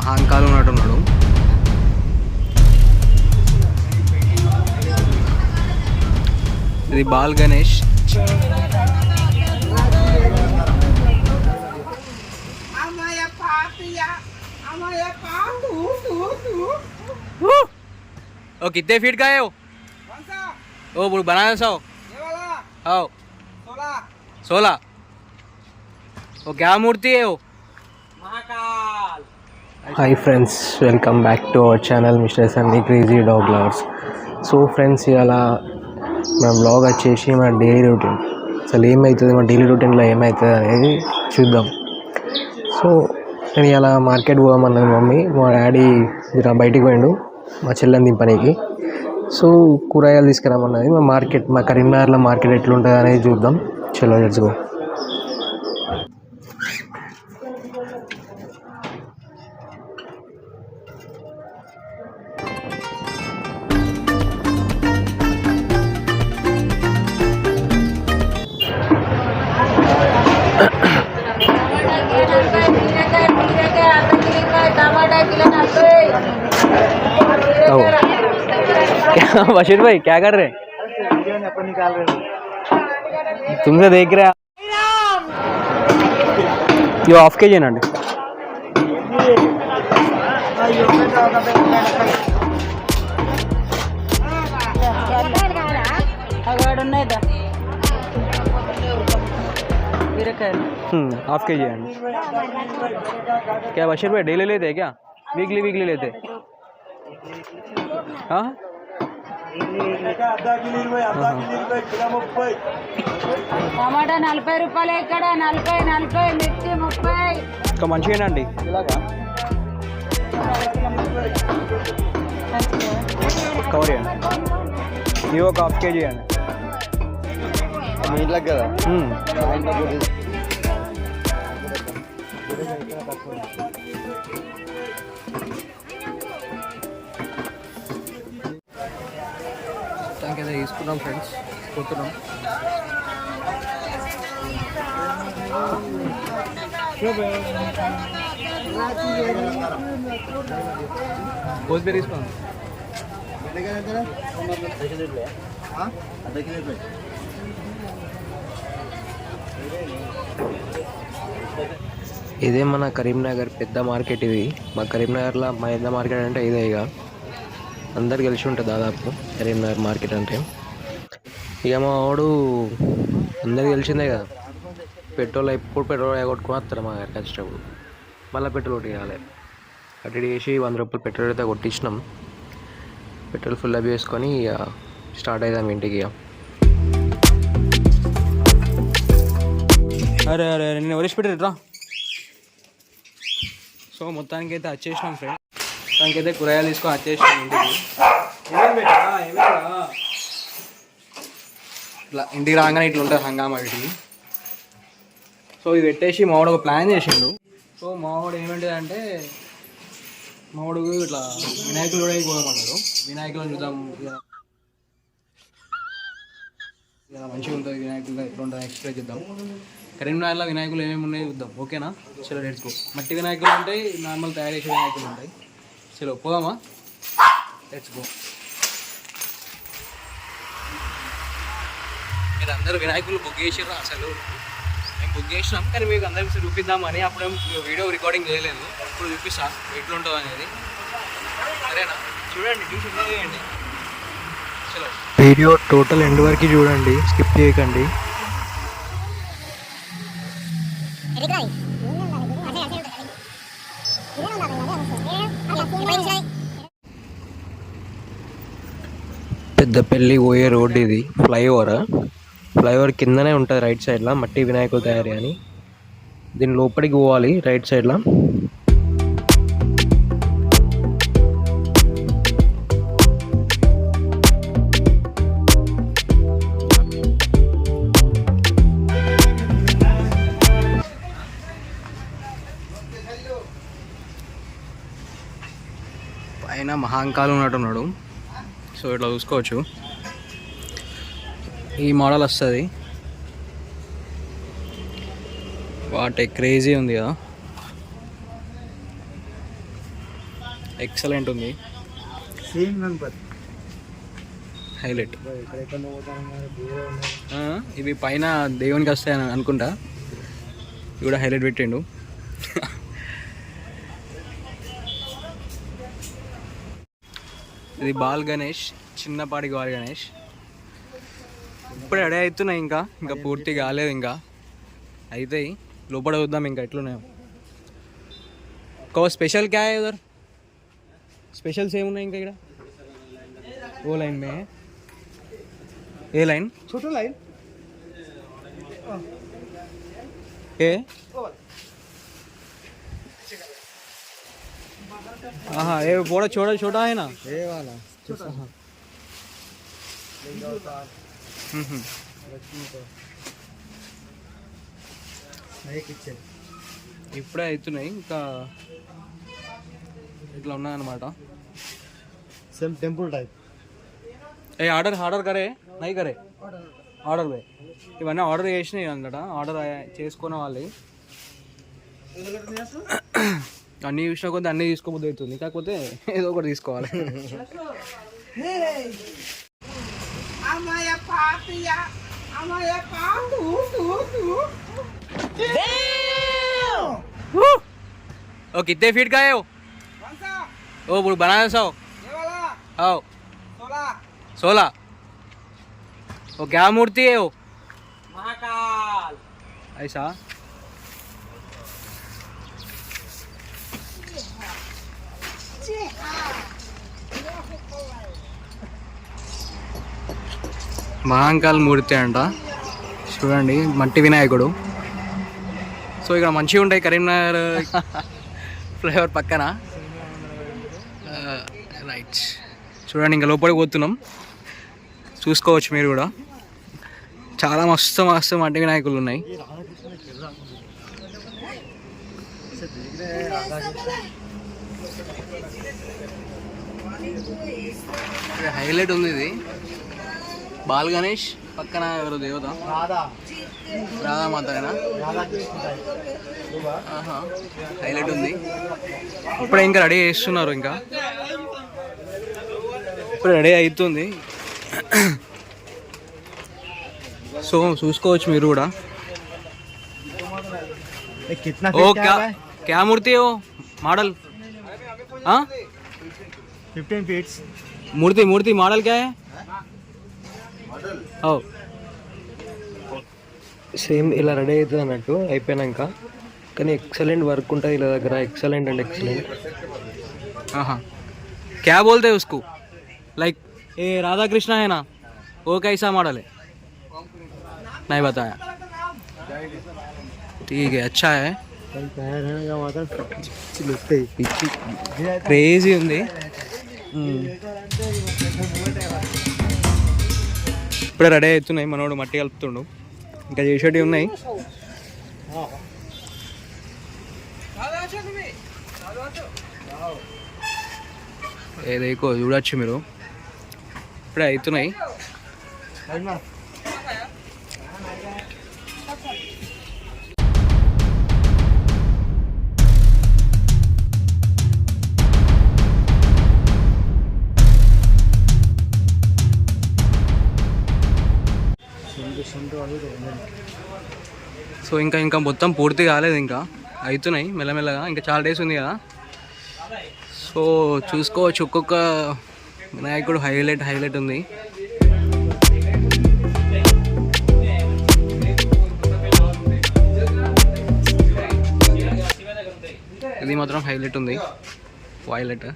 మహాంకాలు ఉన్నట్టున్నాడు ఇది Bal Ganesh Amaya papia. Amaya pandu, tu, tu. ओ कितने feet का है वो कौन सा? ओ बुढ़ बनाया सौ ये वाला? आओ सोलह. सोलह वो क्या मूर्ति है वो Mahakal. hi friends welcome back to our channel misters and crazy dog lovers so friends ఇవాళ మన బ్లాగ్ వచ్చేసి మన డైలీ రొటీన్ అసలు ఏమవుతుంది మన డైలీ రొటీన్లో ఏమవుతుంది అనేది చూద్దాం. సో నేను ఇలా మార్కెట్ పోదామన్నది మమ్మీ. మా డాడీ బయటికి పోయిండు మా చెల్లెని దింపనీకి. సో కూరగాయలు తీసుకురామన్నది. మా మార్కెట్ మా కరీంనగర్లో మార్కెట్ ఎట్లుంటుంది అనేది చూద్దాం. చలో లెట్స్ గో बशीर भाई, क्या कर रहे निकाल रहे तुमसे देख रहे ये ऑफ़ के जी नंड हाफ़ के जी क्या बशीर भाई डेली लेते क्या? वीकली वीकली लेते हाँ? టమాటా నలభై రూపాయలు ఇక్కడ నలభై నలభై మిర్చి ముప్పై. ఇంకా మంచిగానండి కవర్ చేయండి. ఇవి ఒక హాఫ్ కేజీ అండి మీ ఇంట్లోకి కదా? మ్మ్. అయితే తీసుకున్నాం ఫ్రెండ్స్ పోతున్నాం కోసిబీర్ తీసుకున్నాం ఇదే మన కరీంనగర్ పెద్ద మార్కెట్ ఇది. మా కరీంనగర్లో మా పెద్ద మార్కెట్ అంటే ఇదే ఇక. అందరు కలిసి ఉంటుంది దాదాపు. కరీంనగర్ మార్కెట్ అంటే. ఇక మా వాడు అందరికి కలిసిందే కదా. పెట్రోల్ ఎప్పుడు పెట్రోల్ కొట్టుకుని వస్తారు మా గారికి వచ్చేటప్పుడు. మళ్ళీ పెట్రోల్ కొట్టియాలి అటు చేసి వంద రూపాయలు పెట్రోల్ అయితే కొట్టించినాం. పెట్రోల్ ఫుల్ అప్ చేసుకొని ఇక స్టార్ట్ అవుదాం ఇంటికి ఇక. అరే అరే నేను వరిసి పెట్టారు సో మొత్తానికి అయితే వచ్చేసినాం ఫ్రెండ్. మొత్తానికి అయితే కూరగాయలు తీసుకొని వచ్చేసినాం ఇంటికి. ఏమేమి పెట్టా ఇట్లా ఇంటికి రాగానే ఇట్లా ఉంటుంది హంగామా వీటికి సో ఇది పెట్టేసి మావాడు ఒక ప్లాన్ చేసిండు. సో మావాడు ఏమంటుందంటే మావాడు ఇట్లా వినాయకుడు కూడా పోదామన్నాడు వినాయకులను చూద్దాం. ఇలా మంచిగా ఉంటుంది వినాయకులు ఎట్లా ఉంటుంది ఎక్స్ప్లెయిన్ చేద్దాం. కరీంనగర్లో వినాయకులు ఏమేమి ఉన్నాయో చూద్దాం. ఓకేనా? చలో నేర్చుకో మట్టి వినాయకులు ఉంటాయి నార్మల్ తయారు చేసే వినాయకులు ఉంటాయి. చలో పోదామా? లెట్స్ గో మీరు అందరూ వినాయకులు బుక్ చేసారు అసలు? మేము బుక్ చేసినాం కానీ మీకు అందరికి చూపిద్దామని అప్పుడు వీడియో రికార్డింగ్ చేయలేదు. ఇప్పుడు చూపిస్తా ఎట్లా ఉంటుంది అనేది. సరేనా? చూడండి చూసి enjoy చేయండి చలో. వీడియో టోటల్ ఎండ్ వరకు చూడండి స్కిప్ చేయకండి. పెద్దపల్లి పోయే రోడ్ ఇది. ఫ్లైఓవర్. ఫ్లైఓవర్ కిందనే ఉంటుంది రైట్ సైడ్లో మట్టి వినాయకులు తయారీ అని. దీని లోపలికి పోవాలి రైట్ సైడ్లో పైన మహాంకాలు ఉన్నట్టున్నాడు. సో ఇట్లా చూసుకోవచ్చు. ఈ మోడల్ వస్తుంది. వాటి క్రేజీ ఉంది కదా. ఎక్సలెంట్ ఉంది. హైలైట్ ఇవి పైన దేవునికి వస్తాయని అనుకుంటా. ఇవి కూడా హైలైట్ పెట్టిండు. ఇది బాల్ గణేష్ చిన్నపాటి బాల్ గణేష్. ఇప్పుడు అడే అవుతున్నాయి ఇంకా ఇంకా పూర్తి కాలేదు ఇంకా. అయితే లోపల చూద్దాం ఇంకా ఎట్లున్నాయో. ఒక స్పెషల్ క్యా ఉదర్? స్పెషల్స్ ఏమున్నాయి ఇంకా ఇక్కడ? ఓ లైన్ మే. ఏ లైన్? లైన్ ఏ? हाँ ये बड़ा छोटा छोटा है ना ये वाला हम्म, हम्म। ये किचन ఇప్పుడే అవుతున్నాయి ఇంకా ఇట్లా ఉన్నాయన్నమాట सेम टेम्पल टाइप ఏ ఆర్డర్ ఆర్డర్ కరే నై కరే ఆర్డర్ వే ఇవన్నీ ఆర్డర్ చేసినాయి అన్నట ఆర్డర్ చేసుకున్న వాళ్ళు అన్నీ చూసిన కొద్ది అన్నీ తీసుకోబుద్ది అవుతుంది కాకపోతే ఏదో ఒకటి తీసుకోవాలి అమ్మాయ పాపియా అమ్మాయ పాటు ओ कितने फीट का है वो వంసా ओ वो बना सौ ఏవాలా आओ సోలా सोलह वो क्या मूर्ति है वो మహాకాల్ ऐसा మహాంకాల్ మూర్తి అంట. చూడండి మట్టి వినాయకుడు. సో ఇక్కడ మంచిగా ఉంటాయి కరీంనగర్ ఫ్లైఓవర్ పక్కన. రైట్. చూడండి ఇంకా లోపలికి పోతున్నాం. చూసుకోవచ్చు మీరు కూడా. చాలా మస్తు మస్తు మట్టి వినాయకులు ఉన్నాయి. హైలైట్ ఉంది ఇది. బాల్ గణేష్ పక్కన ఎవరు దేవత राधा రాధామాతనా राधा कृष्ण टाइप ఆహా హైలైట్ ఉంది ఇప్పుడే ఇంకా రెడీ చేస్తున్నారు ఇంకా ఇప్పుడు రెడీ అవుతుంది సో చూసుకోవచ్చు మీరు కూడా ये कितना ఓ फीट క్యా का है క్యా మూర్తి ఓ మోడల్ फिफ्टीन फीट्स మూర్తి మూర్తి మోడల్ క్యా ఓ సేమ్ ఇలా రెడీ అవుతుంది అన్నట్టు అయిపోయినాక కానీ ఎక్సలెంట్ వర్క్ ఉంటుంది ఇలా దగ్గర ఎక్సలెంట్ అండ్ ఎక్సలెంట్ हाँ क्या बोलते हैं उसको लाइक ये राधा कृष्णा है ना वो कैसा मॉडल है नहीं बताया ठीक है अच्छा है पैर है का मात्र लगते ही క్రేజీ ఉంది ఇప్పుడే రెడీ అవుతున్నాయి మనోడు మట్టి కలుపుతుండు. ఇంకా చేసేటివి ఉన్నాయి. ఏదైకో చూడొచ్చు మీరు. ఇప్పుడే అవుతున్నాయి. సో ఇంకా ఇంకా మొత్తం పూర్తి కాలేదు ఇంకా. అవుతున్నాయి మెల్లమెల్లగా. ఇంకా చాలా డేస్ ఉంది కదా. సో చూసుకోవచ్చు. ఒక్కొక్క వినాయకుడు హైలైట్ హైలైట్ ఉంది. ఇది మాత్రం హైలైట్ ఉంది. వైలెట్.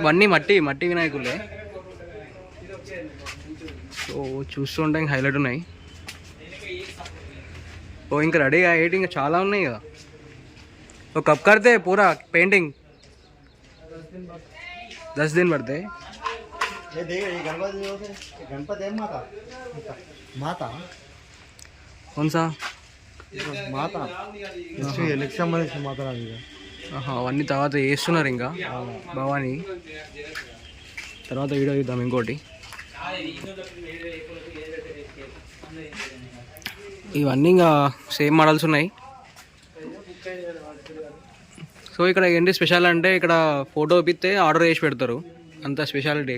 ఇవన్నీ మట్టి మట్టి వినాయకులే. సో చూస్తుంటే ఇంకా హైలైట్ ఉన్నాయి. ఓ ఇంకా రెడీగా ఏంటి ఇంకా చాలా ఉన్నాయి కదా. ఓ కప్ కడితే పూరా పెయింటింగ్. దశ దిన్ పడితే అవన్నీ తర్వాత వేస్తున్నారు ఇంకా. భవానీ. తర్వాత వీడియో చూద్దాం ఇంకోటి. ఇవన్నీ ఇంకా సేమ్ మోడల్స్ ఉన్నాయి. సో ఇక్కడ ఏంటి స్పెషల్ అంటే ఇక్కడ ఫోటో ఇప్పితే ఆర్డర్ చేసి పెడతారు. అంత స్పెషాలిటీ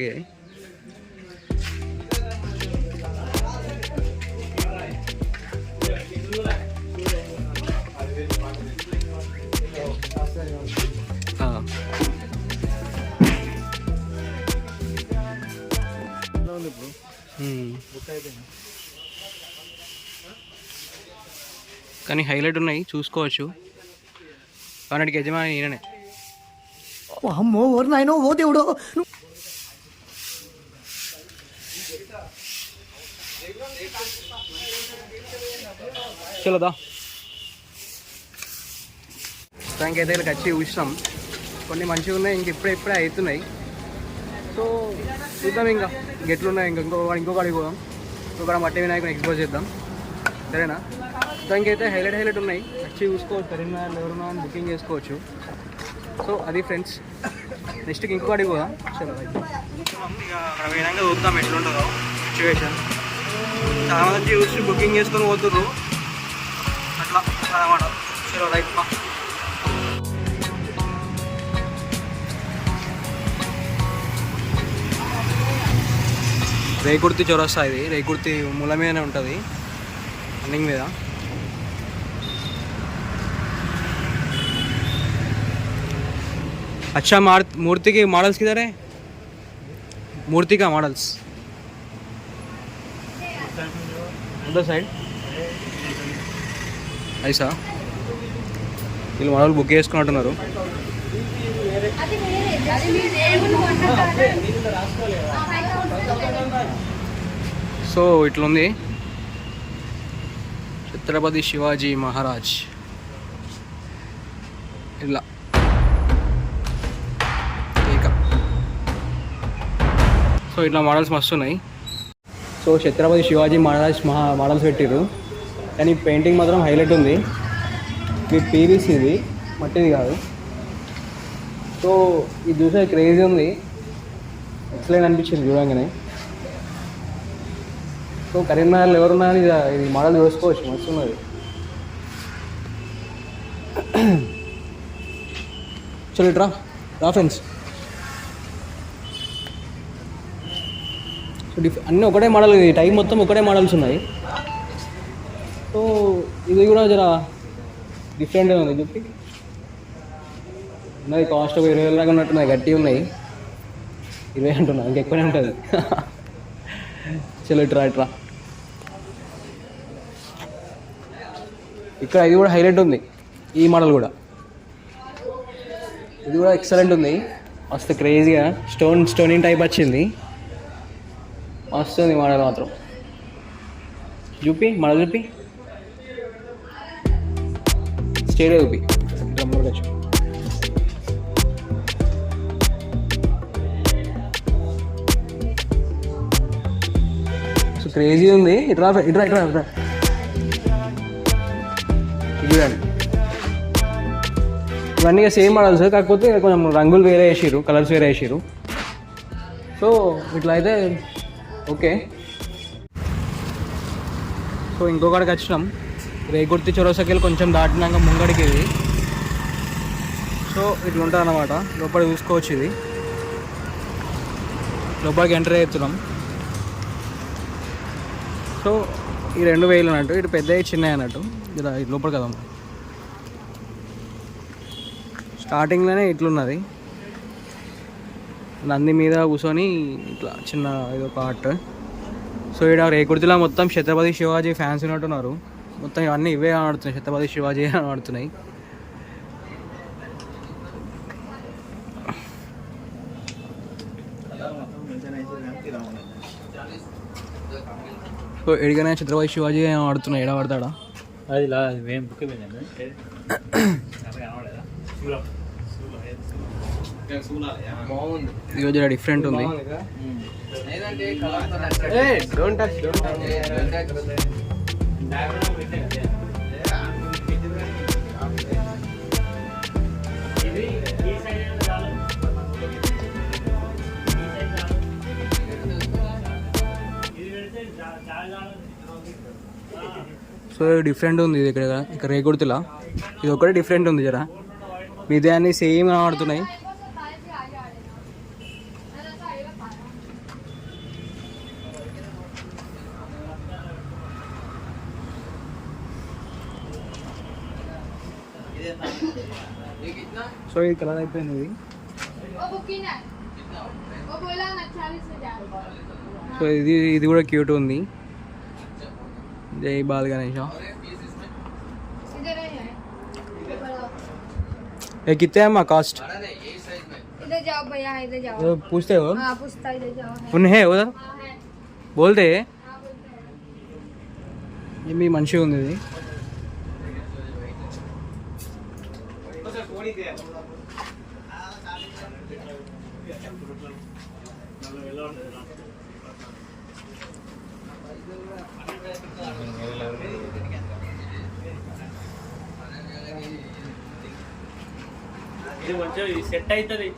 కానీ హైలైట్ ఉన్నాయి చూసుకోవచ్చు. వాటికి యజమాని ఈయననే. అమ్మో ఓరు నాయనో ఓ దేవుడు. చలోదా దానికి అయితే వచ్చి చూసినాం కొన్ని మంచిగా ఉన్నాయి ఇంక ఇప్పుడే ఇప్పుడే అవుతున్నాయి. సో చూద్దాం ఇంకా. ఎట్లున్నాయి ఇంకా. ఇంకో ఇంకొకటి పోదాం. ఇంకొక మట్టి వినాయకుని ఎక్స్పోజ్ చేద్దాం. సరేనా? దానికి అయితే హైలైట్ హైలైట్ ఉన్నాయి. వచ్చి చూసుకోవచ్చు. కరీంనగర్ ఎవరున్నా అని బుకింగ్ చేసుకోవచ్చు. సో అది ఫ్రెండ్స్ నెక్స్ట్కి ఇంకొకటి పోదాం. చలో ఇక చూద్దాం ఎట్లుంటుందో సిచ్యువేషన్ చాలా మంది చూసి బుకింగ్ చేసుకొని పోతుర్రు. అట్లా అనమాట చలో రైట్ మా రేకుర్తి చౌరస్తా ఇది రేకుర్తి మూల మీదనే ఉంటుంది రన్నింగ్ మీద अच्छा मार मूर्ति के मॉडल्स किधर है मूर्ति का मॉडल्स उधर साइड ऐसा వీళ్ళు మోడల్ బుక్ చేసుకున్నట్టున్నారు సో ఇట్లుంది. ఛత్రపతి శివాజీ మహారాజ్. ఇలా. సో ఇట్లా మోడల్స్ మస్తు ఉన్నాయి సో ఛత్రపతి శివాజీ మహారాజ్ మహా మోడల్స్ పెట్టిరు కానీ పెయింటింగ్ మాత్రం హైలైట్ ఉంది. ఇది పీవీసీ ఇది. మట్టిది కాదు. సో ఇది చూసే క్రేజీ ఉంది. ఎక్సలెంట్ అనిపించింది చూడంగానే. సో కరీంనగర్లో ఎవరున్నా అని ఇది- ఇది మోడల్ చూసుకోవచ్చు మస్తు ఉన్నది చలో ఇట్రా రా ఫ్రెండ్స్. సో డిఫ్ అన్నీ ఒకటే మోడల్ ఇది టైం మొత్తం ఒకటే మోడల్స్ ఉన్నాయి. సో ఇది కూడా జర డిఫరెంట్ ఉంది చెప్పి ఉన్నది కాస్ట్ ఒక ఇరవై వేల దాకా ఉన్నట్టున్నాయి గట్టి ఉన్నాయి. ఇరవై అంటున్నా ఇంకెక్కువనే ఉంటుంది. చలో ఇట్రా ఇట్రా ఇక్కడ ఇది కూడా హైలైట్ ఉంది ఈ మోడల్ కూడా. ఇది కూడా ఎక్సలెంట్ ఉంది. మస్తు క్రేజీగా స్టోన్ స్టోనింగ్ టైప్ వచ్చింది. మస్తు ఉంది మోడల్ మాత్రం. చూపి మోడల్ చూపి స్టేడియో చూపి ఇట్లా సో క్రేజీ ఉంది. ఇట్రా ఇట్రా ఇట్రా ఇట్రా చూడండి. ఇవన్నీ సేమ్ మోడల్స్ కాకపోతే కొంచెం రంగులు వేరే వేసారు కలర్స్ వేరే వేసారు సో ఇట్లా అయితే ఓకే సో ఇంకొకటికి వచ్చినాం. రేగుర్తి చొరసకెళ్ళి కొంచెం దాటినాక ముంగడికి ఇది సో ఇట్లా ఉంటుంది అన్నమాట లోపల చూసుకోవచ్చు ఇది. లోపలికి ఎంటర్ అవుతున్నాం సో ఈ రెండు వేలు అన్నట్టు ఇటు పెద్దవి చిన్నవి అన్నట్టు. ఇలా ఇటు లోపల కదా స్టార్టింగ్లోనే ఇట్లున్నది. నంది మీద కూర్చొని ఇట్లా చిన్న ఏదో ఆర్ట్ సో ఇక్కడ రేకుర్తిలో మొత్తం ఛత్రపతి శివాజీ ఫ్యాన్స్ ఉన్నట్టున్నారు. మొత్తం ఇవన్నీ ఇవే ఆడుతున్నాయి ఛత్రపతి శివాజీ అని ఆడుతున్నాయి సో ఎడిగానే ఛత్రపతి శివాజీ ఆడుతున్నాయి ఎడ పడతాడా అది లా మేము బుక్ పోయిందండి ఇది జర డిఫరెంట్ ఉంది. సో డిఫరెంట్ ఉంది ఇది ఇక్కడ ఇక్కడ రేగుర్తిలా ఇది ఒకటి డిఫరెంట్ ఉంది జరా. మిగతా అన్ని సేమ్ కనబడుతున్నాయి. సో ఇది కలర్ అయిపోయింది ఇది. సో ఇది ఇది కూడా క్యూట్ ఉంది. जय बाल गणेशा ये कितने है माँ कास्ट इधर जाओ भैया इधर जाओ। पूछते हो? हाँ पूछता इधर जाओ। हाँ, उन है उधर? हाँ, हाँ, बोलते हैं। ये మంచిగా ఉంది ఇది ఎలా ఉంటుంది ఇది మంచిగా సెట్ అవుతుంది.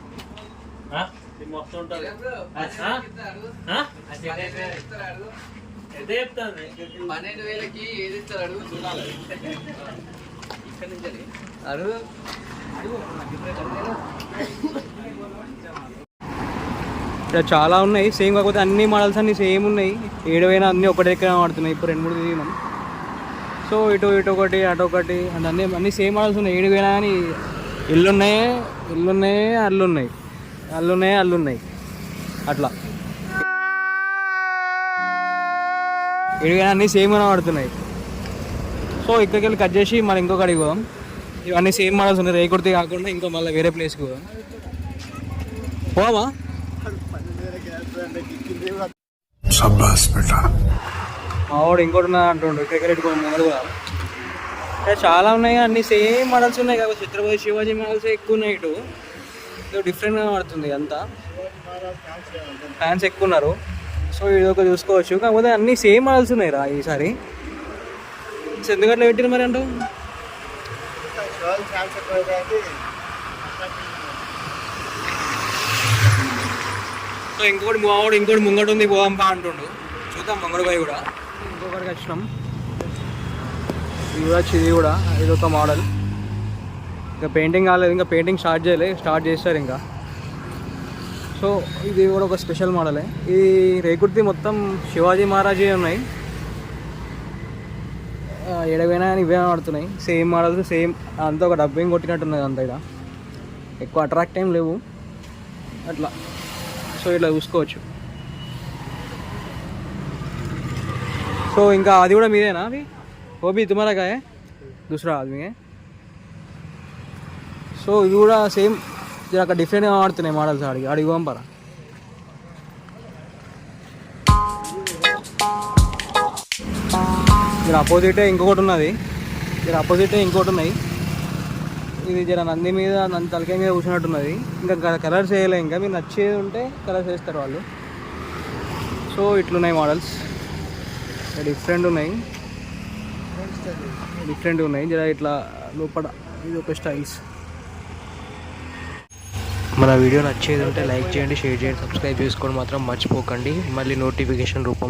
ఇది మొత్తం ఉంటుంది. ఎదే చెప్తాను పన్నెండు వేలకి ఏది ఇస్తారు అడుగు? చూడాలి. ఇక్కడ నుంచి అడుగు. ఇక్కడ చాలా ఉన్నాయి. సేమ్ కాకపోతే అన్ని మోడల్స్ అన్ని సేమ్ ఉన్నాయి. ఏడవైనా అన్నీ ఒకటి దగ్గర ఆడుతున్నాయి ఇప్పుడు రెండు మూడు దిగినాం సో ఇటు ఇటు ఒకటి అటు ఒకటి అంటే అన్ని అన్ని సేమ్ మోడల్స్ ఉన్నాయి. ఏడు కానీ ఇల్లున్నాయి ఇల్లున్నాయి అల్లున్నాయి. అల్లున్నాయి అల్లున్నాయి. అట్లా. ఏడువైనా అన్నీ సేమ్ కనబడుతున్నాయి సో ఇక్కడికి వెళ్ళి కట్ చేసి మళ్ళీ అడిగి పోదాం. ఇవన్నీ సేమ్ మోడల్స్ ఉన్నాయి. రేకుడితే కాకుండా ఇంకో మళ్ళీ వేరే ప్లేస్కి పోదాం. పోవా మా వాడు ఇంకోటి ఉన్నా అంటుండు పోదాం ఇక్కడ చాలా ఉన్నాయి అన్ని సేమ్ మోడల్స్ ఉన్నాయి కాబట్టి ఛత్రపతి శివాజీ మోడల్స్ ఎక్కువ ఉన్నాయి ఇటు. డిఫరెంట్గా పడుతుంది అంతా ఫ్యాన్స్ ఎక్కువ ఉన్నారు. సో ఇది ఒక చూసుకోవచ్చు. కాకపోతే అన్ని సేమ్ మోడల్స్ ఉన్నాయి రా ఈసారి. సో ఎందుకంటే పెట్టిన మరి అంటావు సో ఇంకోటి మావాడు ఇంకోటి ముంగడు ఉంది పోదాంపా అంటుండు. చూద్దాం ముంగడు పోయి కూడా. ఇంకొకటికి వచ్చినాం ఇది కూడా వచ్చి ఇది కూడా ఇది ఒక మోడల్. ఇంకా పెయింటింగ్ కాలేదు ఇంకా పెయింటింగ్ స్టార్ట్ చేయలేదు స్టార్ట్ చేస్తారు ఇంకా. సో ఇది కూడా ఒక స్పెషల్ మోడలే. ఇది రేకుర్తి మొత్తం శివాజీ మహారాజీ ఉన్నాయి. ఎడవైనా కానీ ఇవే ఆడుతున్నాయి. సేమ్ మోడల్స్ సేమ్ అంతా ఒక డబ్బింగ్ కొట్టినట్టున్నది అంతా ఇక్కడ. ఎక్కువ అట్రాక్ట్ ఏం లేవు. అట్లా. సో ఇట్లా చూసుకోవచ్చు. సో ఇంకా అది కూడా మీదేనా అవి? ఓబీ తుమారాగా దూసరా ఆద్మీ సో ఇవి కూడా సేమ్ అక్కడ డిఫరెంట్గా ఆడుతున్నాయి మోడల్స్ ఆడికి. అడిగి పంపరా ఇక్కడ అపోజిటే ఇంకొకటి ఉన్నది. ఇక్కడ అపోజిటే ఇంకోటి ఉన్నాయి ఇది జర నంది మీద నంది తలకాయ మీద కూర్చున్నట్టున్నది. ఇంకా కలర్స్ వేయలే ఇంకా మీరు నచ్చేది ఉంటే కలర్స్ వేస్తారు వాళ్ళు. సో ఇట్లున్నాయి మోడల్స్ డిఫరెంట్ ఉన్నాయి. డిఫరెంట్ ఉన్నాయి. జర ఇట్లా లోపల ఇది ఒక స్టైల్స్ మన వీడియో నచ్చేది ఉంటే లైక్ చేయండి షేర్ చేయండి సబ్స్క్రైబ్ చేసుకోవడం మాత్రం మర్చిపోకండి. మళ్ళీ నోటిఫికేషన్ రూపంలో